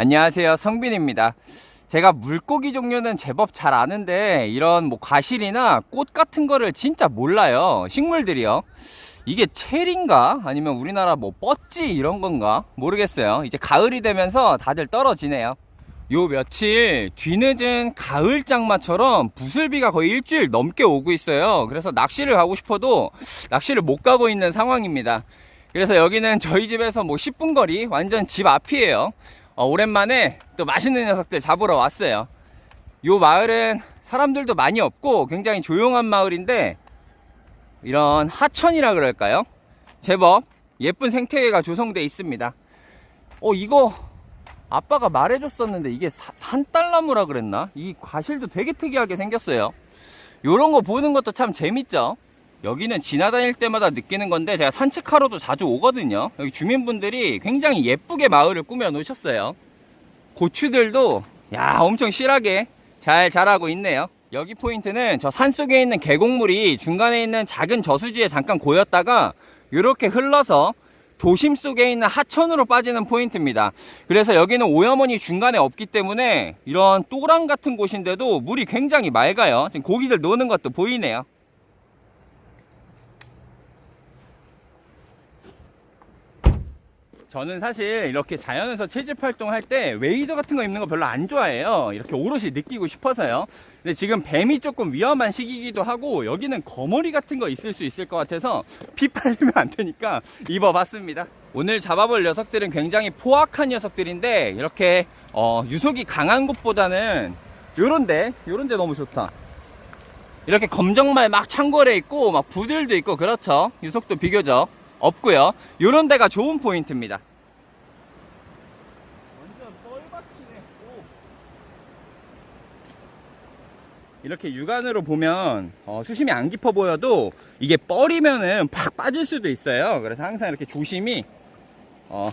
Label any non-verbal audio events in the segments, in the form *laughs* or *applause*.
안녕하세요. 성빈입니다. 제가 물고기 종류는 제법 잘 아는데 이런 뭐 과실이나 꽃 같은 거를 진짜 몰라요. 식물들이요. 이게 체리인가? 아니면 우리나라 뭐 뻗지 이런 건가? 모르겠어요. 이제 가을이 되면서 다들 떨어지네요. 요 며칠 뒤늦은 가을 장마처럼 부슬비가 거의 일주일 넘게 오고 있어요. 그래서 낚시를 가고 싶어도 낚시를 못 가고 있는 상황입니다. 그래서 여기는 저희 집에서 뭐 10분 거리 완전 집 앞이에요. 어, 오랜만에 또 맛있는 녀석들 잡으러 왔어요. 요 마을은 사람들도 많이 없고 굉장히 조용한 마을인데 이런 하천이라 그럴까요? 제법 예쁜 생태계가 조성돼 있습니다. 어 이거 아빠가 말해줬었는데 이게 사- 산딸나무라 그랬나? 이 과실도 되게 특이하게 생겼어요. 요런 거 보는 것도 참 재밌죠? 여기는 지나다닐 때마다 느끼는 건데 제가 산책하러도 자주 오거든요. 여기 주민분들이 굉장히 예쁘게 마을을 꾸며 놓으셨어요. 고추들도 야 엄청 실하게 잘 자라고 있네요. 여기 포인트는 저 산속에 있는 계곡물이 중간에 있는 작은 저수지에 잠깐 고였다가 이렇게 흘러서 도심 속에 있는 하천으로 빠지는 포인트입니다. 그래서 여기는 오염원이 중간에 없기 때문에 이런 또랑 같은 곳인데도 물이 굉장히 맑아요. 지금 고기들 노는 것도 보이네요. 저는 사실 이렇게 자연에서 채집 활동할 때 웨이더 같은 거 입는 거 별로 안 좋아해요. 이렇게 오롯이 느끼고 싶어서요. 근데 지금 뱀이 조금 위험한 시기이기도 하고 여기는 거머리 같은 거 있을 수 있을 것 같아서 피 빨리면 안 되니까 입어봤습니다. 오늘 잡아볼 녀석들은 굉장히 포악한 녀석들인데 이렇게 어, 유속이 강한 곳보다는 요런데 요런데 너무 좋다. 이렇게 검정말 막 창궐에 있고 막 부들도 있고 그렇죠. 유속도 비교적 없고요. 요런 데가 좋은 포인트입니다. 이렇게 육안으로 보면 어, 수심이 안 깊어 보여도 이게 뻘이면은 팍 빠질 수도 있어요. 그래서 항상 이렇게 조심히 어,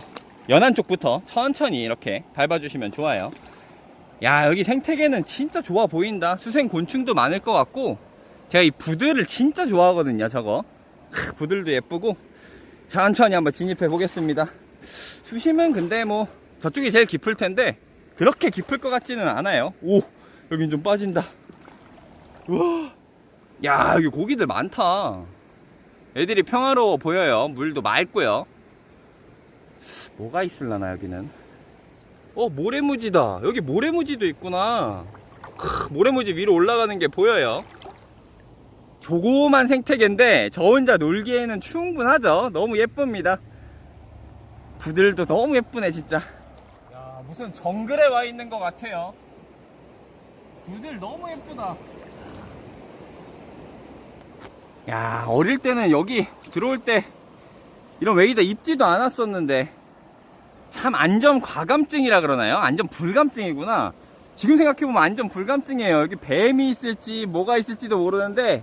연안 쪽부터 천천히 이렇게 밟아주시면 좋아요. 야 여기 생태계는 진짜 좋아 보인다. 수생 곤충도 많을 것 같고 제가 이 부들을 진짜 좋아하거든요. 저거 크, 부들도 예쁘고 천천히 한번 진입해 보겠습니다. 수심은 근데 뭐 저쪽이 제일 깊을 텐데 그렇게 깊을 것 같지는 않아요. 오 여긴 좀 빠진다. 우와 야 여기 고기들 많다. 애들이 평화로워 보여요. 물도 맑고요. 뭐가 있을라나 여기는? 어 모래무지다. 여기 모래무지도 있구나. 크, 모래무지 위로 올라가는 게 보여요. 조그만 생태계인데 저 혼자 놀기에는 충분하죠. 너무 예쁩니다. 부들도 너무 예쁘네 진짜. 야 무슨 정글에 와 있는 것 같아요. 부들 너무 예쁘다. 야 어릴 때는 여기 들어올 때 이런 웨이더 입지도 않았었는데 참 안전 과감증이라 그러나요? 안전 불감증이구나. 지금 생각해보면 안전 불감증이에요. 여기 뱀이 있을지 뭐가 있을지도 모르는데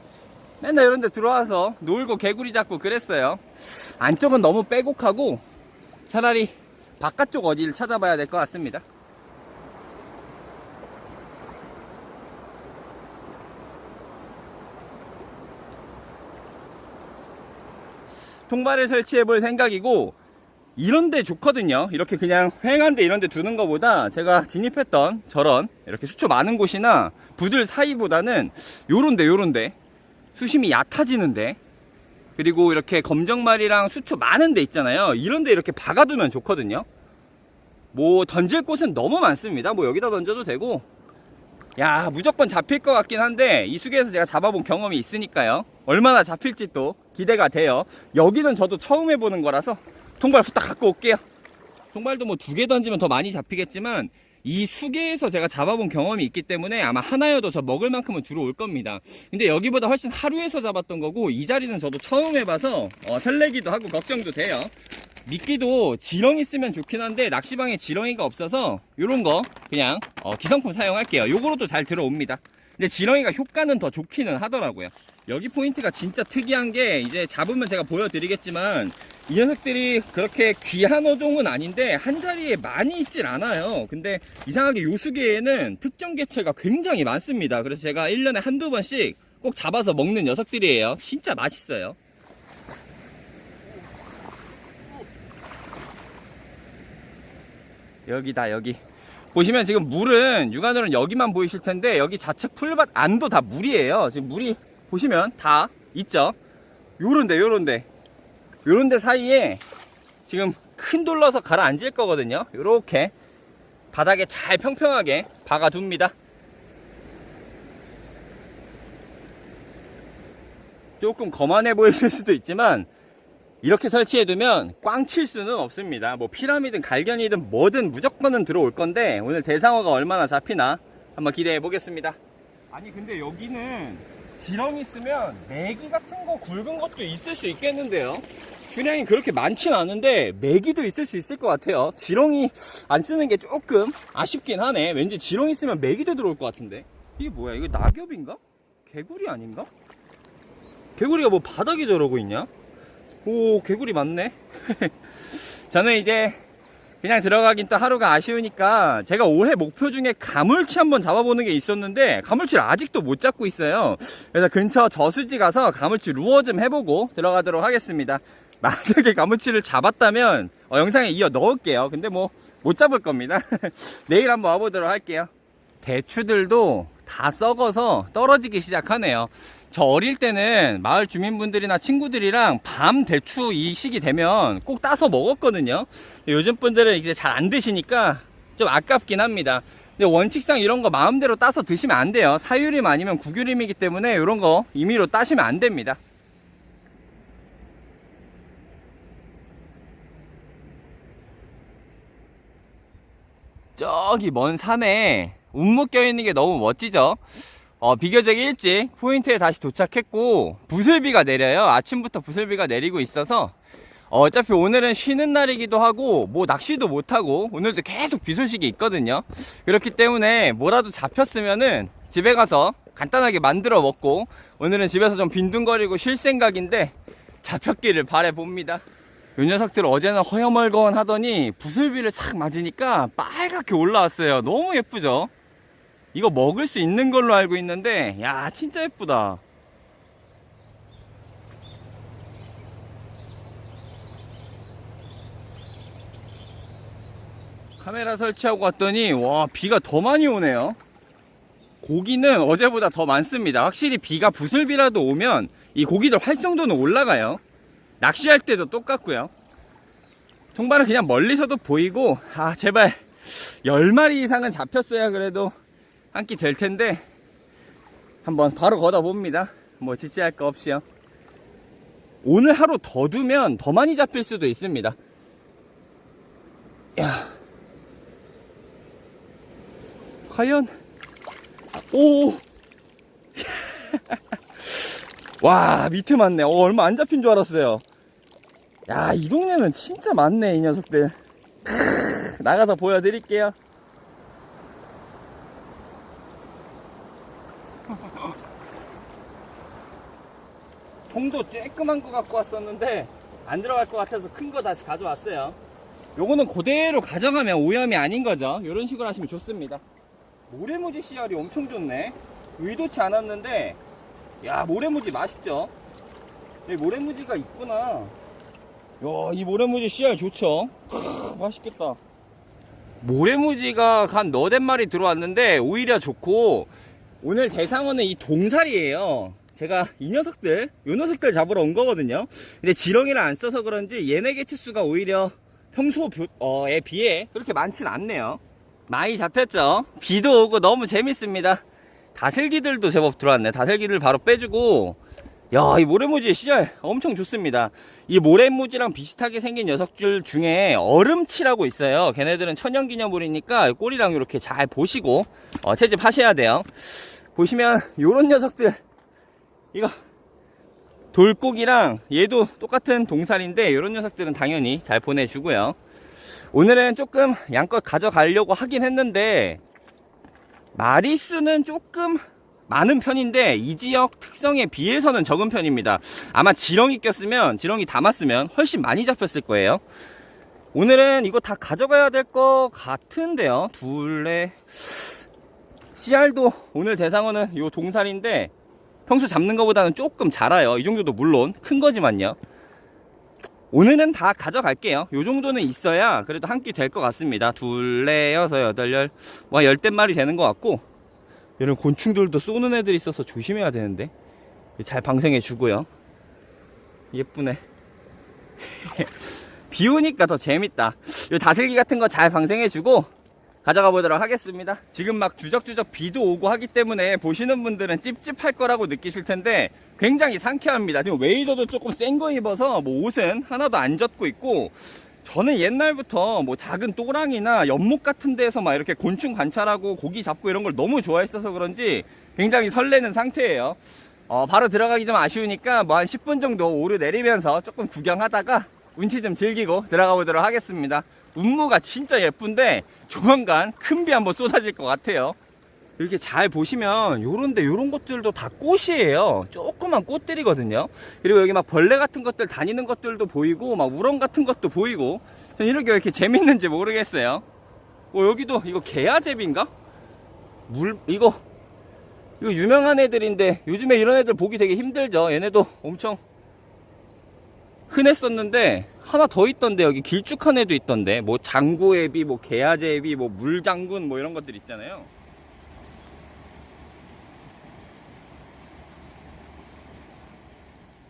맨날 이런 데 들어와서 놀고 개구리 잡고 그랬어요. 안쪽은 너무 빼곡하고 차라리 바깥쪽 어디를 찾아봐야 될 것 같습니다. 통발을 설치해 볼 생각이고 이런 데 좋거든요. 이렇게 그냥 휑한 데 이런 데 두는 것보다 제가 진입했던 저런 이렇게 수초 많은 곳이나 부들 사이보다는 요런 데 요런 데 수심이 얕아지는데 그리고 이렇게 검정말이랑 수초 많은 데 있잖아요. 이런 데 이렇게 박아두면 좋거든요. 뭐 던질 곳은 너무 많습니다. 뭐 여기다 던져도 되고 야 무조건 잡힐 것 같긴 한데 이 수계에서 제가 잡아본 경험이 있으니까요. 얼마나 잡힐지 또 기대가 돼요. 여기는 저도 처음 해보는 거라서 통발 후딱 갖고 올게요. 통발도 뭐 두 개 던지면 더 많이 잡히겠지만 이 수계에서 제가 잡아본 경험이 있기 때문에 아마 하나여도 저 먹을 만큼은 들어올 겁니다. 근데 여기보다 훨씬 하루에서 잡았던 거고 이 자리는 저도 처음 해봐서 어, 설레기도 하고 걱정도 돼요. 미끼도 지렁이 쓰면 좋긴 한데 낚시방에 지렁이가 없어서 요런 거 그냥 어, 기성품 사용할게요. 요거로도 잘 들어옵니다. 근데 지렁이가 효과는 더 좋기는 하더라고요. 여기 포인트가 진짜 특이한 게 이제 잡으면 제가 보여드리겠지만 이 녀석들이 그렇게 귀한 어종은 아닌데 한 자리에 많이 있질 않아요. 근데 이상하게 요수계에는 특정 개체가 굉장히 많습니다. 그래서 제가 1년에 한두 번씩 꼭 잡아서 먹는 녀석들이에요. 진짜 맛있어요. 여기다 여기 보시면 지금 물은 육안으로는 여기만 보이실 텐데 여기 좌측 풀밭 안도 다 물이에요. 지금 물이 보시면 다 있죠. 요런데 요런데 요런데 사이에 지금 큰 돌러서 가라앉을 거거든요. 요렇게 바닥에 잘 평평하게 박아둡니다. 조금 거만해 보이실 수도 있지만 이렇게 설치해두면 꽝 칠 수는 없습니다. 뭐 피라미든 갈견이든 뭐든 무조건은 들어올 건데 오늘 대상어가 얼마나 잡히나 한번 기대해 보겠습니다. 아니 근데 여기는 지렁이 있으면 메기 같은 거 굵은 것도 있을 수 있겠는데요. 분량이 그렇게 많진 않은데 메기도 있을 수 있을 것 같아요. 지렁이 안 쓰는 게 조금 아쉽긴 하네. 왠지 지렁이 쓰면 메기도 들어올 것 같은데. 이게 뭐야? 이거 낙엽인가? 개구리 아닌가? 개구리가 뭐 바닥에 저러고 있냐? 오 개구리 많네 *laughs* 저는 이제 그냥 들어가긴 또 하루가 아쉬우니까 제가 올해 목표 중에 가물치 한번 잡아보는 게 있었는데 가물치를 아직도 못 잡고 있어요. 그래서 근처 저수지 가서 가물치 루어 좀 해보고 들어가도록 하겠습니다. *laughs* 만약에 가물치를 잡았다면 어, 영상에 이어 넣을게요. 근데 뭐 못 잡을 겁니다. *laughs* 내일 한번 와보도록 할게요. 대추들도 다 썩어서 떨어지기 시작하네요. 저 어릴 때는 마을 주민분들이나 친구들이랑 밤 대추 이 시기 되면 꼭 따서 먹었거든요. 요즘 분들은 이제 잘 안 드시니까 좀 아깝긴 합니다. 근데 원칙상 이런 거 마음대로 따서 드시면 안 돼요. 사유림 아니면 구규림이기 때문에 이런 거 임의로 따시면 안 됩니다. 저기 먼 산에 움묶여 있는 게 너무 멋지죠? 어, 비교적 일찍 포인트에 다시 도착했고 부슬비가 내려요. 아침부터 부슬비가 내리고 있어서 어, 어차피 오늘은 쉬는 날이기도 하고 뭐 낚시도 못 하고 오늘도 계속 비 소식이 있거든요. 그렇기 때문에 뭐라도 잡혔으면은 집에 가서 간단하게 만들어 먹고 오늘은 집에서 좀 빈둥거리고 쉴 생각인데 잡혔기를 바래 봅니다. 요 녀석들 어제는 허여멀건 하더니 부슬비를 싹 맞으니까 빨갛게 올라왔어요. 너무 예쁘죠? 이거 먹을 수 있는 걸로 알고 있는데, 야, 진짜 예쁘다. 카메라 설치하고 왔더니, 와, 비가 더 많이 오네요. 고기는 어제보다 더 많습니다. 확실히 비가 부슬비라도 오면 이 고기들 활성도는 올라가요. 낚시할 때도 똑같고요. 통발은 그냥 멀리서도 보이고 아 제발 10마리 이상은 잡혔어야 그래도 한 끼 될 텐데 한번 바로 걷어 봅니다. 뭐 지체할 거 없이요. 오늘 하루 더 두면 더 많이 잡힐 수도 있습니다. 야. 과연 오. *laughs* 와 밑에 많네. 어, 얼마 안 잡힌 줄 알았어요. 야, 이 동네는 진짜 많네, 이 녀석들. 나가서 보여드릴게요. 쬐끄만 거 갖고 왔었는데, 안 들어갈 것 같아서 큰 거 다시 가져왔어요. 요거는 그대로 가져가면 오염이 아닌 거죠. 이런 식으로 하시면 좋습니다. 모래무지 씨알이 엄청 좋네. 의도치 않았는데, 야, 모래무지 맛있죠? 여기 모래무지가 있구나. 야, 이 모래무지 씨알 좋죠? 크, 맛있겠다. 모래무지가 한 너댓 마리 들어왔는데 오히려 좋고 오늘 대상어는 이 동살이에요. 제가 이 녀석들, 요 녀석들 잡으러 온 거거든요. 근데 지렁이를 안 써서 그런지 얘네 개체수가 오히려 평소에 비해 그렇게 많진 않네요. 많이 잡혔죠? 비도 오고 너무 재밌습니다. 다슬기들도 제법 들어왔네. 다슬기들 바로 빼주고 야, 이 모래무지 씨알 엄청 좋습니다. 이 모래무지랑 비슷하게 생긴 녀석들 중에 얼음치라고 있어요. 걔네들은 천연기념물이니까 꼬리랑 이렇게 잘 보시고 어, 채집하셔야 돼요. 보시면 요런 녀석들 이거 돌고기랑 얘도 똑같은 동살인데 요런 녀석들은 당연히 잘 보내주고요. 오늘은 조금 양껏 가져가려고 하긴 했는데 마리수는 조금 많은 편인데 이 지역 특성에 비해서는 적은 편입니다. 아마 지렁이 꼈으면 지렁이 담았으면 훨씬 많이 잡혔을 거예요. 오늘은 이거 다 가져가야 될 것 같은데요. 둘레 씨알도 오늘 대상어는 요 동살인데 평소 잡는 것보다는 조금 작아요. 이 정도도 물론 큰 거지만요. 오늘은 다 가져갈게요. 요 정도는 있어야 그래도 한 끼 될 것 같습니다. 둘레, 여섯, 여덟, 열, 뭐 열댓 마리 되는 것 같고, 이런 곤충들도 쏘는 애들이 있어서 조심해야 되는데, 잘 방생해 주고요. 예쁘네. *laughs* 비 오니까 더 재밌다. 요 다슬기 같은 거 잘 방생해 주고, 가져가 보도록 하겠습니다. 지금 막 주적주적 비도 오고 하기 때문에 보시는 분들은 찝찝할 거라고 느끼실 텐데 굉장히 상쾌합니다. 지금 웨이더도 조금 센 거 입어서 뭐 옷은 하나도 안 젖고 있고 저는 옛날부터 뭐 작은 또랑이나 연못 같은 데서 막 이렇게 곤충 관찰하고 고기 잡고 이런 걸 너무 좋아했어서 그런지 굉장히 설레는 상태예요. 어, 바로 들어가기 좀 아쉬우니까 뭐 한 10분 정도 오르 내리면서 조금 구경하다가 운치 좀 즐기고 들어가 보도록 하겠습니다. 운무가 진짜 예쁜데 조만간 큰 비 한번 쏟아질 것 같아요. 이렇게 잘 보시면 요런데 요런 것들도 다 꽃이에요. 조그만 꽃들이거든요. 그리고 여기 막 벌레 같은 것들 다니는 것들도 보이고 막 우렁 같은 것도 보이고 전 이렇게 왜 이렇게 재밌는지 모르겠어요. 어, 여기도 이거 개아제비인가? 물 이거 이거 유명한 애들인데 요즘에 이런 애들 보기 되게 힘들죠. 얘네도 엄청 흔했었는데 하나 더 있던데 여기 길쭉한 애도 있던데. 뭐 장구애비 뭐 개아제비 뭐 물장군 뭐 이런 것들 있잖아요.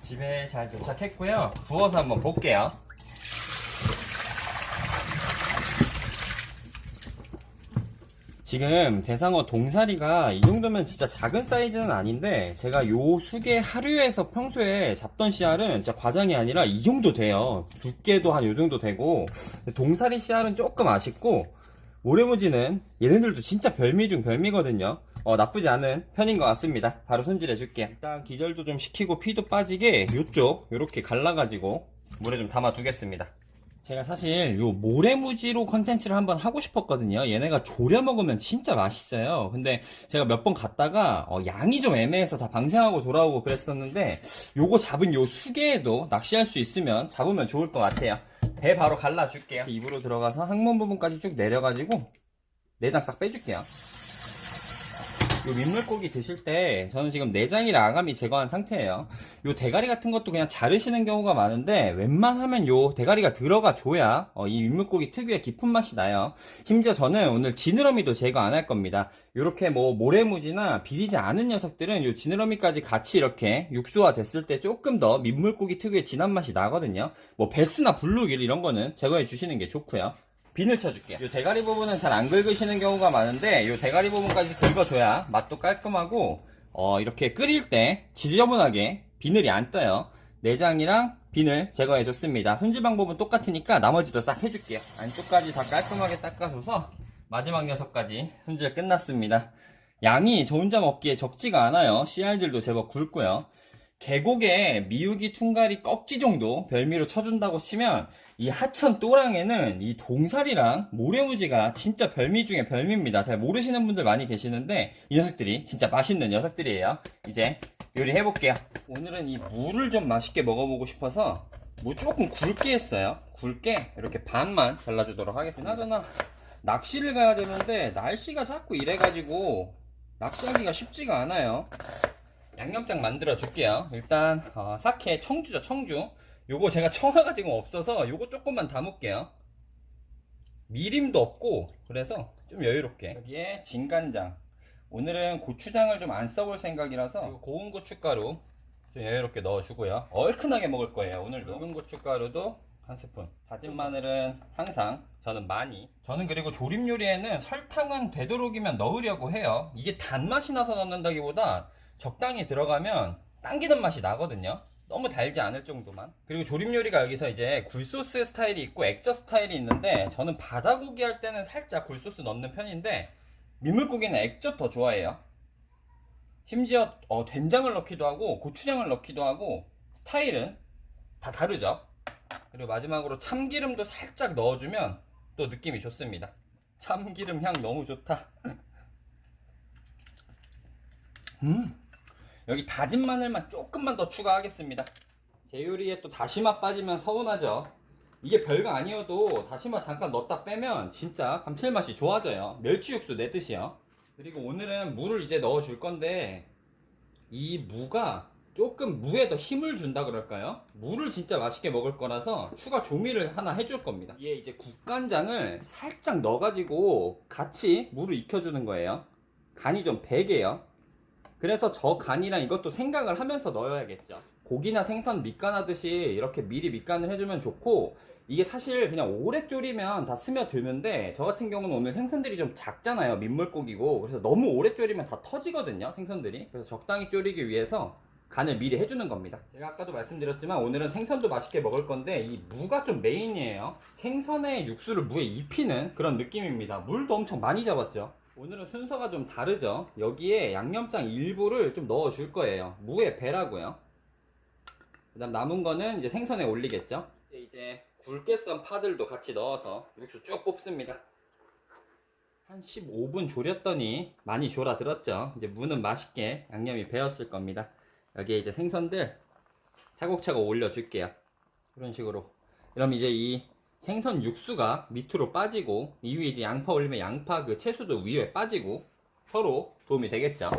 집에 잘 도착했고요. 부어서 한번 볼게요 지금 대상어 동사리가 이 정도면 진짜 작은 사이즈는 아닌데 제가 요 수계 하류에서 평소에 잡던 씨알은 진짜 과장이 아니라 이 정도 돼요. 두께도 한 요 정도 되고. 동사리 씨알은 조금 아쉽고 모래무지는 얘네들도 진짜 별미 중 별미거든요. 어, 나쁘지 않은 편인 것 같습니다. 바로 손질해 줄게요. 일단 기절도 좀 시키고 피도 빠지게 요쪽 요렇게 갈라가지고 물에 좀 담아 두겠습니다 제가 사실 요 모래무지로 컨텐츠를 한번 하고 싶었거든요. 얘네가 졸여 먹으면 진짜 맛있어요. 근데 제가 몇 번 갔다가 어, 양이 좀 애매해서 다 방생하고 돌아오고 그랬었는데 요거 잡은 요 수계에도 낚시할 수 있으면 잡으면 좋을 것 같아요. 배 바로 갈라줄게요. 입으로 들어가서 항문 부분까지 쭉 내려가지고 내장 싹 빼줄게요. 요 민물고기 드실 때 저는 지금 내장이랑 아감이 제거한 상태예요. 요 대가리 같은 것도 그냥 자르시는 경우가 많은데 웬만하면 요 대가리가 들어가 줘야 어, 이 민물고기 특유의 깊은 맛이 나요. 심지어 저는 오늘 지느러미도 제거 안 할 겁니다. 요렇게 뭐 모래무지나 비리지 않은 녀석들은 요 지느러미까지 같이 이렇게 육수화 됐을 때 조금 더 민물고기 특유의 진한 맛이 나거든요. 뭐 베스나 블루길 이런 거는 제거해 주시는 게 좋고요. 비늘 쳐줄게요. 이 대가리 부분은 잘 안 긁으시는 경우가 많은데 이 대가리 부분까지 긁어줘야 맛도 깔끔하고 어, 이렇게 끓일 때 지저분하게 비늘이 안 떠요. 내장이랑 비늘 제거해줬습니다. 손질 방법은 똑같으니까 나머지도 싹 해줄게요. 안쪽까지 다 깔끔하게 닦아줘서 마지막 녀석까지 손질 끝났습니다. 양이 저 혼자 먹기에 적지가 않아요. 씨알들도 제법 굵고요. 계곡에 미우기 퉁가리 꺽지 정도 별미로 쳐준다고 치면 이 하천 또랑에는 이 동살이랑 모래무지가 진짜 별미 중에 별미입니다. 잘 모르시는 분들 많이 계시는데 이 녀석들이 진짜 맛있는 녀석들이에요. 이제 요리해 볼게요. 오늘은 이 무를 좀 맛있게 먹어보고 싶어서 무 조금 굵게 했어요. 굵게 이렇게 반만 잘라주도록 하겠습니다. 그나저나 낚시를 가야 되는데 날씨가 자꾸 이래가지고 낚시하기가 쉽지가 않아요. 양념장 만들어 줄게요. 일단 어, 사케 청주죠 청주. 요거 제가 청아가 지금 없어서 요거 조금만 담을게요. 미림도 없고 그래서 좀 여유롭게 여기에 진간장. 오늘은 고추장을 좀 안 써볼 생각이라서 고운 고춧가루 좀 여유롭게 넣어주고요. 얼큰하게 먹을 거예요. 오늘도 고운 고춧가루도 한 스푼. 다진 마늘은 항상 저는 많이. 저는 그리고 조림 요리에는 설탕은 되도록이면 넣으려고 해요. 이게 단맛이 나서 넣는다기보다 적당히 들어가면 당기는 맛이 나거든요. 너무 달지 않을 정도만. 그리고 조림 요리가 여기서 이제 굴소스 스타일이 있고 액젓 스타일이 있는데 저는 바다고기 할 때는 살짝 굴소스 넣는 편인데 민물고기는 액젓 더 좋아해요. 심지어 어, 된장을 넣기도 하고 고추장을 넣기도 하고 스타일은 다 다르죠. 그리고 마지막으로 참기름도 살짝 넣어주면 또 느낌이 좋습니다. 참기름 향 너무 좋다. *laughs* 음. 여기 다진 마늘만 조금만 더 추가하겠습니다. 제 요리에 또 다시마 빠지면 서운하죠. 이게 별거 아니어도 다시마 잠깐 넣었다 빼면 진짜 감칠맛이 좋아져요. 멸치 육수 내듯이요. 그리고 오늘은 물을 이제 넣어 줄 건데 이 무가 조금 무에 더 힘을 준다 그럴까요? 무를 진짜 맛있게 먹을 거라서 추가 조미를 하나 해줄 겁니다. 이게 이제 국간장을 살짝 넣어가지고 같이 물을 익혀주는 거예요. 간이 좀 배게요. 그래서 저 간이랑 이것도 생각을 하면서 넣어야겠죠. 고기나 생선 밑간 하듯이 이렇게 미리 밑간을 해주면 좋고 이게 사실 그냥 오래 졸이면 다 스며드는데 저 같은 경우는 오늘 생선들이 좀 작잖아요. 민물고기고. 그래서 너무 오래 졸이면 다 터지거든요 생선들이. 그래서 적당히 졸이기 위해서 간을 미리 해주는 겁니다. 제가 아까도 말씀드렸지만 오늘은 생선도 맛있게 먹을 건데 이 무가 좀 메인이에요. 생선의 육수를 무에 입히는 그런 느낌입니다. 물도 엄청 많이 잡았죠 오늘은 순서가 좀 다르죠? 여기에 양념장 일부를 좀 넣어 줄 거예요. 무의 배라고요. 그 다음 남은 거는 이제 생선에 올리겠죠? 이제 굵게 썬 파들도 같이 넣어서 육수 쭉 뽑습니다. 한 15분 졸였더니 많이 졸아 들었죠? 이제 무는 맛있게 양념이 배었을 겁니다. 여기에 이제 생선들 차곡차곡 올려 줄게요. 이런 식으로. 그럼 이제 이 생선 육수가 밑으로 빠지고 이 위에 이제 양파 올리면 양파 그 채수도 위에 빠지고 서로 도움이 되겠죠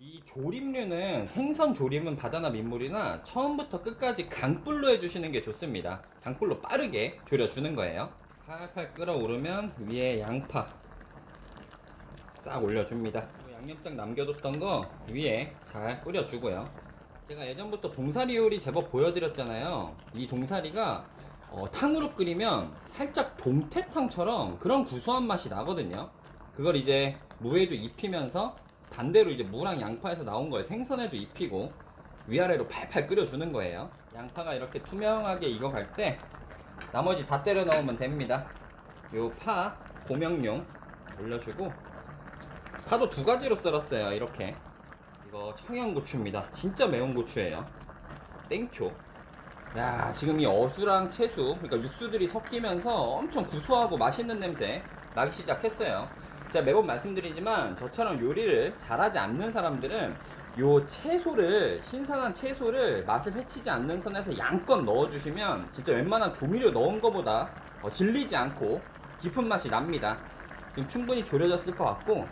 이 조림류는 생선 조림은 바다나 민물이나 처음부터 끝까지 강불로 해주시는 게 좋습니다. 강불로 빠르게 졸여주는 거예요. 팔팔 끓어오르면 위에 양파 싹 올려줍니다. 양념장 남겨뒀던 거 위에 잘 뿌려주고요. 제가 예전부터 동사리 요리 제법 보여드렸잖아요. 이 동사리가 어, 탕으로 끓이면 살짝 동태탕처럼 그런 구수한 맛이 나거든요. 그걸 이제 무에도 입히면서 반대로 이제 무랑 양파에서 나온 걸 생선에도 입히고 위아래로 팔팔 끓여주는 거예요. 양파가 이렇게 투명하게 익어갈 때 나머지 다 때려 넣으면 됩니다. 요 파, 고명용 올려주고 파도 두 가지로 썰었어요. 이렇게 이거 청양고추입니다. 진짜 매운 고추예요. 땡초. 야 지금 이 어수랑 채수 그러니까 육수들이 섞이면서 엄청 구수하고 맛있는 냄새 나기 시작했어요. 제가 매번 말씀드리지만 저처럼 요리를 잘하지 않는 사람들은 요 채소를 신선한 채소를 맛을 해치지 않는 선에서 양껏 넣어주시면 진짜 웬만한 조미료 넣은 것보다 어, 질리지 않고 깊은 맛이 납니다. 지금 충분히 졸여졌을 것 같고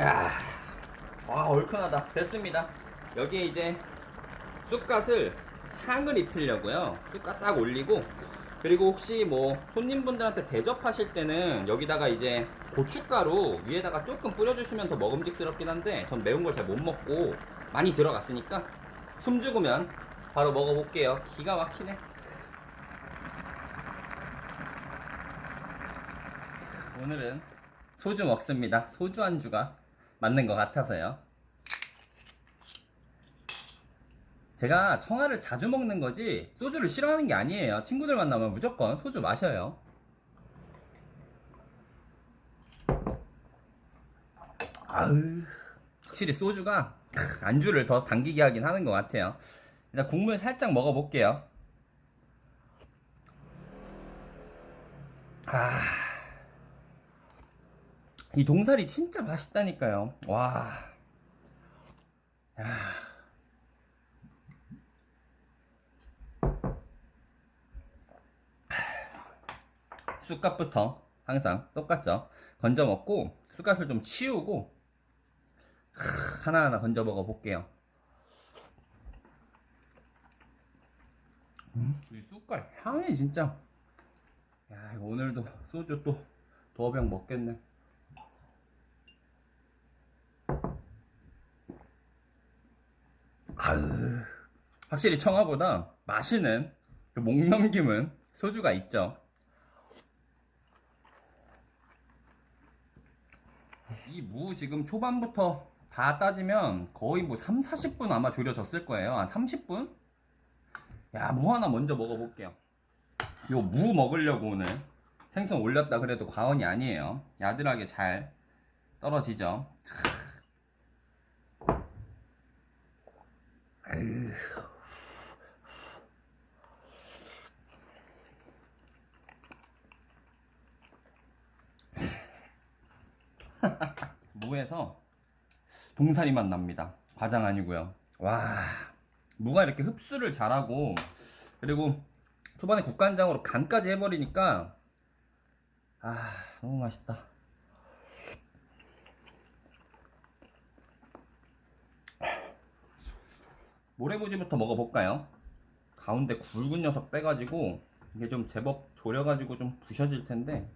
야, 와 얼큰하다 됐습니다. 여기에 이제 쑥갓을 향을 입히려고요. 쑥갓 싹 올리고 그리고 혹시 뭐 손님분들한테 대접하실 때는 여기다가 이제 고춧가루 위에다가 조금 뿌려주시면 더 먹음직스럽긴 한데 전 매운 걸 잘 못 먹고 많이 들어갔으니까 숨 죽으면 바로 먹어볼게요. 기가 막히네. 오늘은 소주 먹습니다. 소주 안주가 맞는 것 같아서요. 제가 청아를 자주 먹는 거지 소주를 싫어하는 게 아니에요. 친구들 만나면 무조건 소주 마셔요. 아으, 확실히 소주가 크, 안주를 더 당기게 하긴 하는 것 같아요. 일단 국물 살짝 먹어볼게요. 아, 이 동살이 진짜 맛있다니까요. 와, 야. 쑥갓부터 항상 똑같죠. 건져 먹고 쑥갓을 좀 치우고 크, 하나하나 건져 먹어 볼게요. 음, 이 쑥갓 향이 진짜 야 오늘도 소주 또 도어병 먹겠네. 아으, 확실히 청아보다 마시는 그 목 넘김은 소주가 있죠. 이 무 지금 초반부터 다 따지면 거의 뭐 3, 40분 아마 졸여졌을 거예요. 한 30분? 야, 무 하나 먼저 먹어볼게요. 요 무 먹으려고 오늘 생선 올렸다 그래도 과언이 아니에요. 야들하게 잘 떨어지죠. 에휴. 무에서 동사리 맛 납니다. 과장 아니고요. 와, 무가 이렇게 흡수를 잘하고 그리고 초반에 국간장으로 간까지 해버리니까 아 너무 맛있다. 모래무지부터 먹어볼까요? 가운데 굵은 녀석 빼가지고 이게 좀 제법 졸여가지고 좀 부셔질 텐데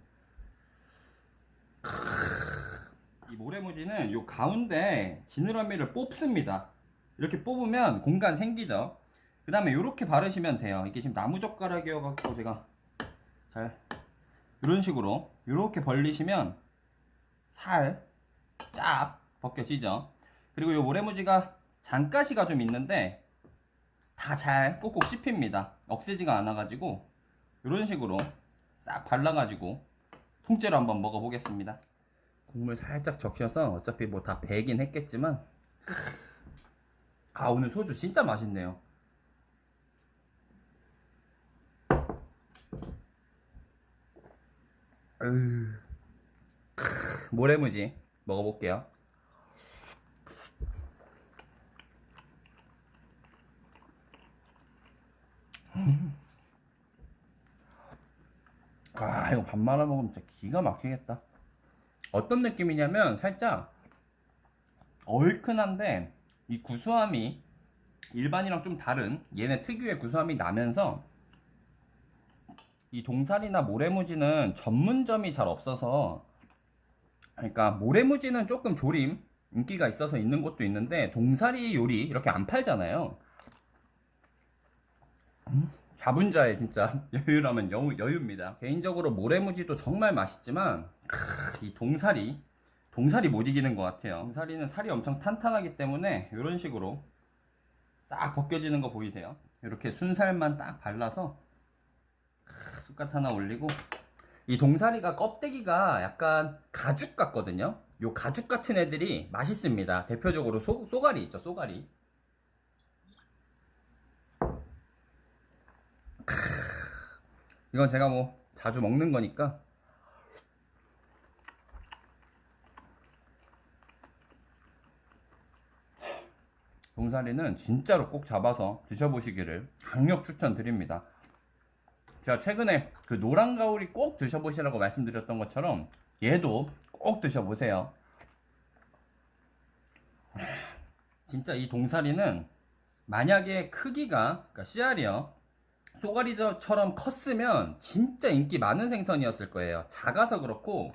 이 모래무지는 요 가운데 지느러미를 뽑습니다. 이렇게 뽑으면 공간 생기죠. 그 다음에 이렇게 바르시면 돼요. 이게 지금 나무젓가락이어갖고 제가 잘 이런 식으로 이렇게 벌리시면 살 쫙 벗겨지죠. 그리고 이 모래무지가 잔가시가 좀 있는데 다 잘 꼭꼭 씹힙니다. 억세지가 않아가지고 이런 식으로 싹 발라가지고 통째로 한번 먹어보겠습니다. 국물 살짝 적셔서 어차피 뭐 다 배긴 했겠지만 아 오늘 소주 진짜 맛있네요. 모래무지 먹어볼게요. 음. 아 이거 밥 말아 먹으면 진짜 기가 막히겠다. 어떤 느낌이냐면 살짝 얼큰한데 이 구수함이 일반이랑 좀 다른 얘네 특유의 구수함이 나면서 이 동살이나 모래무지는 전문점이 잘 없어서 그러니까 모래무지는 조금 조림 인기가 있어서 있는 곳도 있는데 동사리 요리 이렇게 안 팔잖아요. 음, 잡은 자의 진짜 *laughs* 여유라면 여유, 여유입니다. 개인적으로 모래무지도 정말 맛있지만 크, 이 동사리 동사리 못 이기는 것 같아요. 동사리는 살이 엄청 탄탄하기 때문에 이런 식으로 싹 벗겨지는 거 보이세요? 이렇게 순살만 딱 발라서 크, 숟갓 하나 올리고 이 동사리가 껍데기가 약간 가죽 같거든요. 요 가죽 같은 애들이 맛있습니다. 대표적으로 소, 쏘가리 있죠, 쏘가리. 크, 이건 제가 뭐 자주 먹는 거니까 동사리는 진짜로 꼭 잡아서 드셔보시기를 강력 추천드립니다. 제가 최근에 그 노란 가오리 꼭 드셔보시라고 말씀드렸던 것처럼 얘도 꼭 드셔보세요. 진짜 이 동사리는 만약에 크기가 그러니까 씨알이요 쏘가리처럼 컸으면 진짜 인기 많은 생선이었을 거예요. 작아서 그렇고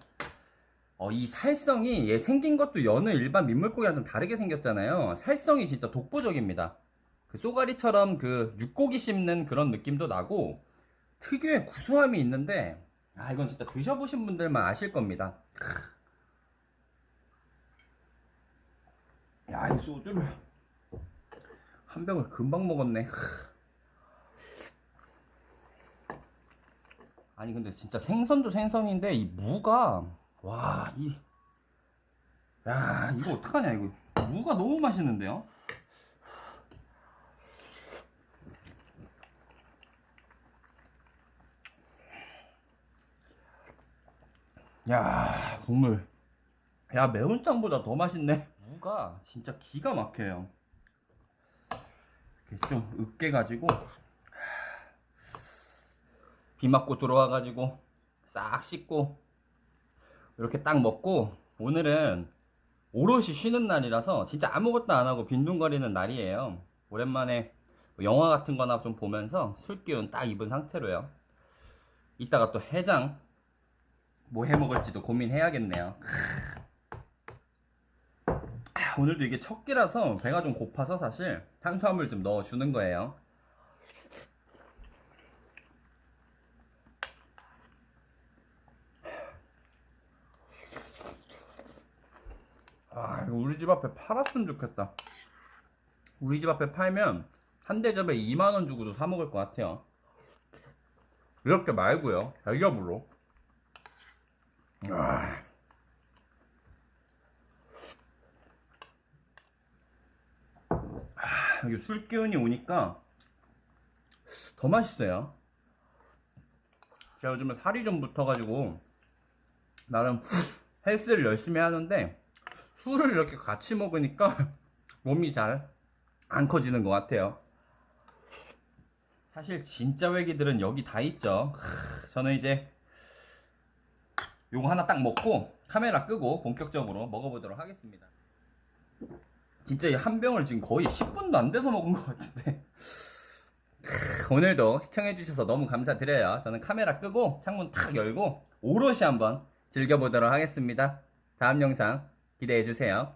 어, 이 살성이 얘 생긴 것도 여느 일반 민물고기랑 좀 다르게 생겼잖아요. 살성이 진짜 독보적입니다. 그 쏘가리처럼 그 육고기 씹는 그런 느낌도 나고 특유의 구수함이 있는데 아 이건 진짜 드셔보신 분들만 아실 겁니다. 야 이 소주를 한 병을 금방 먹었네. 아니 근데 진짜 생선도 생선인데 이 무가 와, 이, 야, 이거 어떡하냐, 이거. 무가 너무 맛있는데요? 야, 국물. 야, 매운탕보다 더 맛있네. 무가 진짜 기가 막혀요. 이렇게 좀 으깨가지고, 비 맞고 들어와가지고, 싹 씻고, 이렇게 딱 먹고 오늘은 오롯이 쉬는 날이라서 진짜 아무것도 안 하고 빈둥거리는 날이에요. 오랜만에 뭐 영화 같은 거나 좀 보면서 술 기운 딱 입은 상태로요. 이따가 또 해장 뭐 해 먹을지도 고민해야겠네요. 아, 오늘도 이게 첫 끼라서 배가 좀 고파서 사실 탄수화물 좀 넣어주는 거예요. 아, 우리 집 앞에 팔았으면 좋겠다. 우리 집 앞에 팔면 한 대접에 2만원 주고도 사 먹을 것 같아요. 이렇게 말고요. 대접으로. 아. 아, 여기 술 기운이 오니까 더 맛있어요. 제가 요즘에 살이 좀 붙어가지고 나름 헬스를 열심히 하는데 술을 이렇게 같이 먹으니까 *laughs* 몸이 잘 안 커지는 것 같아요. 사실 진짜 외기들은 여기 다 있죠. 하, 저는 이제 요거 하나 딱 먹고 카메라 끄고 본격적으로 먹어보도록 하겠습니다. 진짜 이 한 병을 지금 거의 10분도 안 돼서 먹은 것 같은데. 크, 오늘도 시청해주셔서 너무 감사드려요. 저는 카메라 끄고 창문 탁 열고 오롯이 한번 즐겨보도록 하겠습니다. 다음 영상 기대해 주세요.